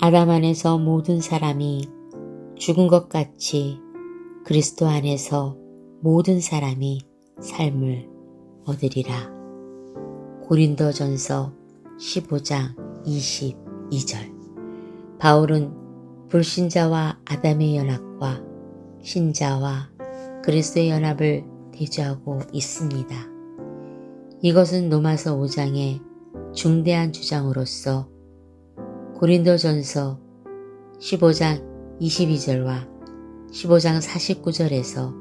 아담 안에서 모든 사람이 죽은 것 같이 그리스도 안에서 모든 사람이 삶을 얻으리라. 고린도 전서 15장 22절. 바울은 불신자와 아담의 연합과 신자와 그리스도의 연합을 대조하고 있습니다. 이것은 로마서 5장의 중대한 주장으로서 고린도전서 15장 22절과 15장 49절에서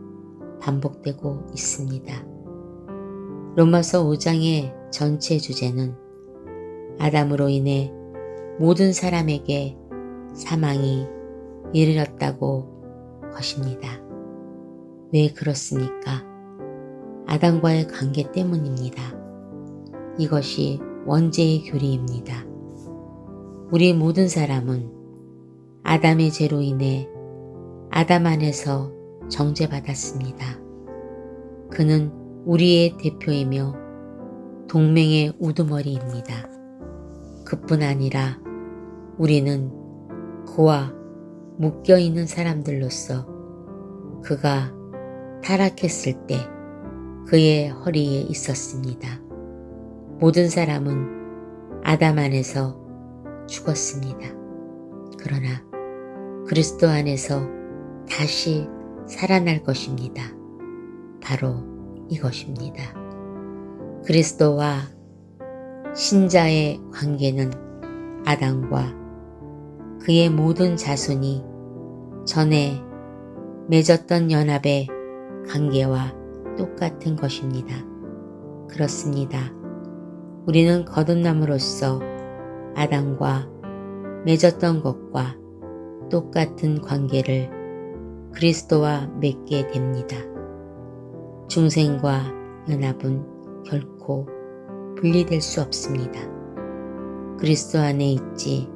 반복되고 있습니다. 로마서 5장의 전체 주제는 아담으로 인해 모든 사람에게 사망이 이르렀다고 것입니다. 왜 그렇습니까? 아담과의 관계 때문입니다. 이것이 원죄의 교리입니다. 우리 모든 사람은 아담의 죄로 인해 아담 안에서 정죄받았습니다. 그는 우리의 대표이며 동맹의 우두머리입니다. 그뿐 아니라 우리는 그와 묶여 있는 사람들로서 그가 타락했을 때 그의 허리에 있었습니다. 모든 사람은 아담 안에서 죽었습니다. 그러나 그리스도 안에서 다시 살아날 것입니다. 바로 이것입니다. 그리스도와 신자의 관계는 아담과 그의 모든 자손이 전에 맺었던 연합의 관계와 똑같은 것입니다. 그렇습니다. 우리는 거듭남으로써 아담과 맺었던 것과 똑같은 관계를 그리스도와 맺게 됩니다. 중생과 연합은 결코 분리될 수 없습니다. 그리스도 안에 있지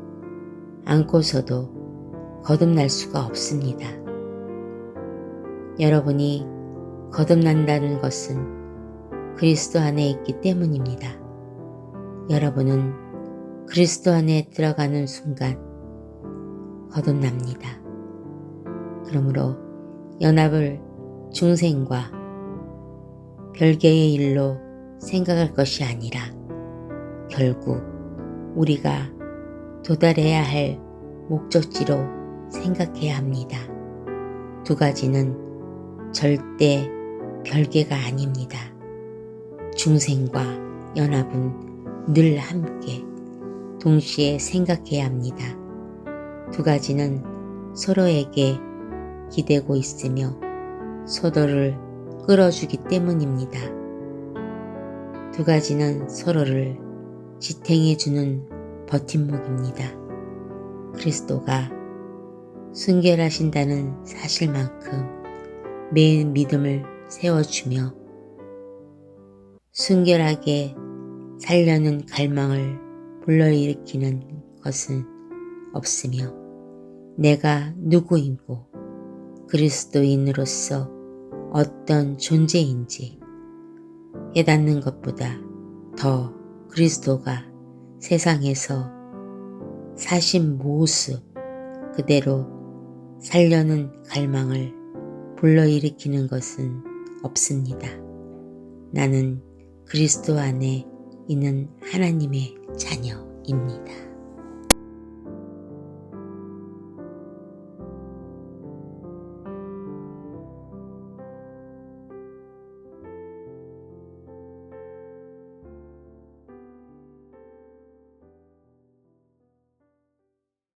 않고서도 거듭날 수가 없습니다. 여러분이 거듭난다는 것은 그리스도 안에 있기 때문입니다. 여러분은 그리스도 안에 들어가는 순간 거듭납니다. 그러므로 연합을 중생과 별개의 일로 생각할 것이 아니라 결국 우리가 도달해야 할 목적지로 생각해야 합니다. 두 가지는 절대 별개가 아닙니다. 중생과 연합은 늘 함께 동시에 생각해야 합니다. 두 가지는 서로에게 기대고 있으며 서로를 끌어주기 때문입니다. 두 가지는 서로를 지탱해주는 버팀목입니다. 그리스도가 순결하신다는 사실만큼 매일 믿음을 세워주며 순결하게 살려는 갈망을 불러일으키는 것은 없으며 내가 누구이고 그리스도인으로서 어떤 존재인지 깨닫는 것보다 더 그리스도가 세상에서 사신 모습 그대로 살려는 갈망을 불러일으키는 것은 없습니다. 나는 그리스도 안에 있는 하나님의 자녀입니다.